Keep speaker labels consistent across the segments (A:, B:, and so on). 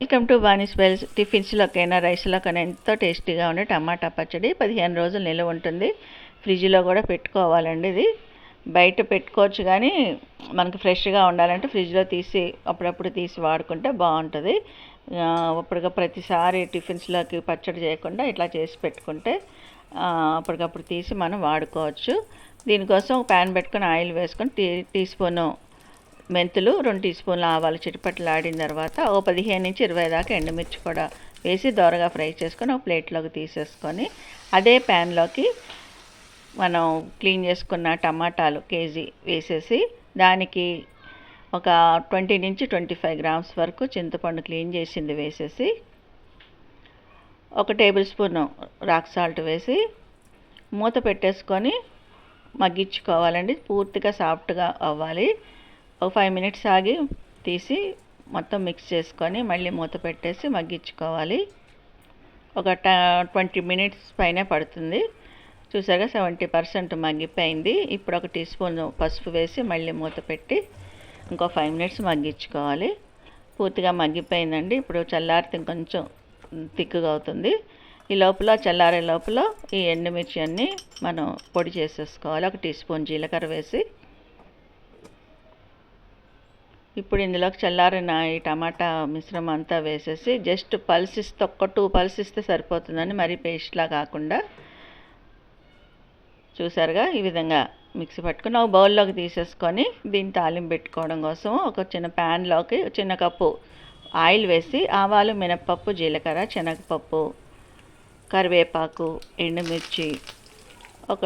A: Welcome to Bani spells టిఫిన్స్లోకైనా రైస్లోకైనా ఎంతో టేస్టీగా ఉండే టమాటా పచ్చడి పదిహేను రోజులు నిల్వ ఉంటుంది. ఫ్రిడ్జ్లో కూడా పెట్టుకోవాలండి ఇది. బయట పెట్టుకోవచ్చు కానీ మనకు ఫ్రెష్గా ఉండాలంటే ఫ్రిడ్జ్లో తీసి అప్పుడప్పుడు తీసి వాడుకుంటే బాగుంటుంది. అప్పటిగా ప్రతిసారి టిఫిన్స్లోకి పచ్చడి చేయకుండా ఇట్లా చేసి పెట్టుకుంటే అప్పటికప్పుడు తీసి మనం వాడుకోవచ్చు. దీనికోసం ఒక ప్యాన్ పెట్టుకొని ఆయిల్ వేసుకొని టీ టీ స్పూను మెంతులు రెండు టీ స్పూన్లు ఆవాలు చిటిపట్లు ఆడిన తర్వాత ఓ పదిహేను నుంచి ఇరవై దాకా ఎండుమిర్చి కూడా వేసి దోరగా ఫ్రై చేసుకొని ఒక ప్లేట్లోకి తీసేసుకొని అదే ప్యాన్లోకి మనం క్లీన్ చేసుకున్న టమాటాలు కేజీ వేసేసి దానికి ఒక ట్వంటీ నుంచి ట్వంటీ ఫైవ్ గ్రామ్స్ వరకు చింతపండు క్లీన్ చేసింది వేసేసి ఒక టేబుల్ స్పూన్ రాక్ సాల్ట్ వేసి మూత పెట్టేసుకొని మగ్గించుకోవాలండి. పూర్తిగా సాఫ్ట్గా అవ్వాలి. ఒక ఫైవ్ మినిట్స్ ఆగి తీసి మొత్తం మిక్స్ చేసుకొని మళ్ళీ మూత పెట్టేసి మగ్గించుకోవాలి. ఒక ట్వంటీ మినిట్స్ పైన పడుతుంది. చూసాగా సెవెంటీ పర్సెంట్ మగ్గిపోయింది. ఇప్పుడు ఒక టీ స్పూన్ పసుపు వేసి మళ్ళీ మూత పెట్టి ఇంకో ఫైవ్ మినిట్స్ మగ్గించుకోవాలి. పూర్తిగా మగ్గిపోయిందండి. ఇప్పుడు చల్లారితే కొంచెం థిక్గా అవుతుంది. ఈ లోపల చల్లారే లోపల ఈ ఎండుమిర్చి అన్నీ మనం పొడి చేసేసుకోవాలి. ఒక టీ స్పూన్ జీలకర్ర వేసి ఇప్పుడు ఇందులోకి చల్లారిన ఈ టమాటా మిశ్రమం అంతా వేసేసి జస్ట్ పల్సిస్తే ఒక్క టూ పల్సిస్తే సరిపోతుందని మరీ పేస్ట్లా కాకుండా చూసారుగా ఈ విధంగా మిక్సీ పట్టుకుని ఒక బౌల్లోకి తీసేసుకొని దీన్ని తాలింపు పెట్టుకోవడం కోసం ఒక చిన్న ప్యాన్లోకి చిన్న కప్పు ఆయిల్ వేసి ఆవాలు మినప్పప్పు జీలకర్ర శనగపప్పు కరివేపాకు ఎండుమిర్చి ఒక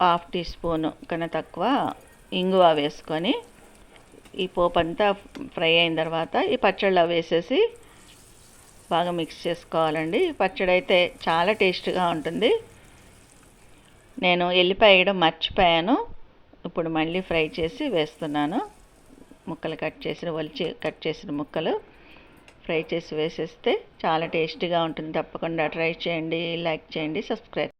A: హాఫ్ టీ స్పూన్ కన్నా తక్కువ ఇంగువ వేసుకొని ఈ పోపు అంతా ఫ్రై అయిన తర్వాత ఈ పచ్చళ్ళు వేసేసి బాగా మిక్స్ చేసుకోవాలండి. పచ్చడి అయితే చాలా టేస్ట్గా ఉంటుంది. నేను ఎల్లిపాయ వేయడం మర్చిపోయాను. ఇప్పుడు మళ్ళీ ఫ్రై చేసి వేస్తున్నాను. ముక్కలు కట్ చేసిన ఒలిచి కట్ చేసిన ముక్కలు ఫ్రై చేసి వేసేస్తే చాలా టేస్టీగా ఉంటుంది. తప్పకుండా ట్రై చేయండి లైక్ చేయండి సబ్స్క్రైబ్